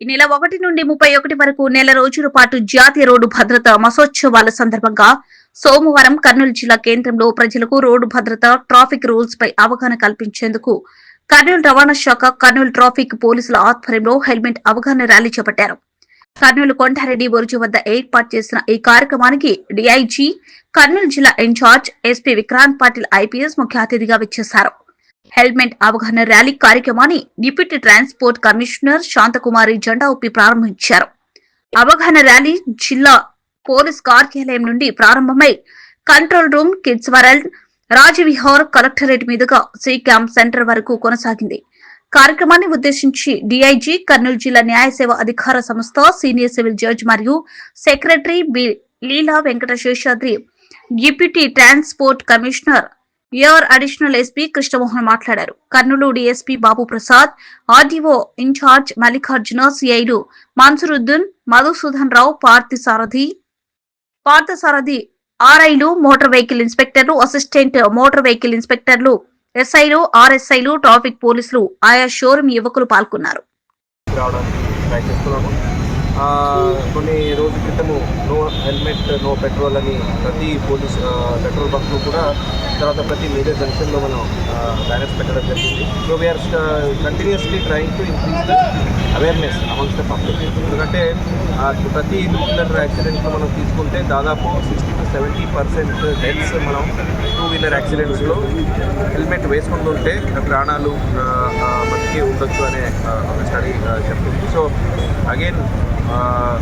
ఈ నెల ఒకటి నుండి ముప్పై ఒకటి వరకు నెల రోజుల పాటు జాతీయ రోడ్డు భద్రత మసోత్సవాల సందర్భంగా సోమవారం కర్నూలు జిల్లా కేంద్రంలో ప్రజలకు రోడ్డు భద్రత ట్రాఫిక్ రూల్స్ పై అవగాహన కల్పించేందుకు కర్నూలు రవాణా శాఖ కర్నూలు ట్రాఫిక్ పోలీసుల ఆధ్వర్యంలో హెల్మెట్ అవగాహన ర్యాలీ చేపట్టారు. కర్నూలు కొండారెడ్డి బొరుజు వద్ద ఏర్పాటు చేసిన ఈ కార్యక్రమానికి డిఐజీ కర్నూలు జిల్లా incharge SP Vikrant Patil IPS ముఖ్య అతిథిగా విచ్చేశారు. హెల్మెట్ అవగాహన ర్యాలీ కార్యక్రమాన్ని డిప్యూటీ ట్రాన్స్పోర్ట్ కమిషనర్ శాంతకుమారి జెండా ఊపి ప్రారంభించారు. అవగాహన ర్యాలీ జిల్లా పోలీస్ కార్యాలయం నుండి ప్రారంభమై control room kids world Rajvihar collectorate మీదుగా సి క్యాంప్ సెంటర్ వరకు కొనసాగింది. కార్యక్రమాన్ని ఉద్దేశించి డిఐజీ కర్నూలు జిల్లా న్యాయ సేవ అధికార సంస్థ సీనియర్ సివిల్ జడ్జ్ మరియు secretary B Leela Venkata Seshadri deputy transport commissioner AR additional SP Krishnamohan మాట్లాడారు. Kurnool DSP Babu Prasad RDO incharge Mallikarjuna సిఐలు Mansuruddin Madhusudan Rao Parthasarathi Parthasarathi ఆర్ఐలు మోటార్ వెహికల్ ఇన్స్పెక్టర్లు అసిస్టెంట్ మోటార్ వెహికల్ ఇన్స్పెక్టర్లు ఎస్ఐలు ఆర్ఎస్ఐలు ట్రాఫిక్ పోలీసులు ఆయా షోరూమ్ యువకులు పాల్గొన్నారు. కొన్ని రోజుల క్రితము నో హెల్మెట్ నో పెట్రోల్ అని ప్రతి పోలీస్ పెట్రోల్ బంక్లో కూడా తర్వాత ప్రతి మేజర్ జంక్షన్లో మనం బ్యానర్స్ పెట్టడం జరిగింది. So we are continuously trying to increase the awareness amongst the public ఎందుకంటే ప్రతి టూ వీలర్ యాక్సిడెంట్లో మనం తీసుకుంటే దాదాపు sixty to seventy percent deaths మనం టూ వీలర్ యాక్సిడెంట్స్లో హెల్మెట్ వేసుకుంటూ ఉంటే ప్రాణాలు బతికి ఉండొచ్చు అనే ఒక స్టడీ చెప్తుంది సో అగైన్ uh,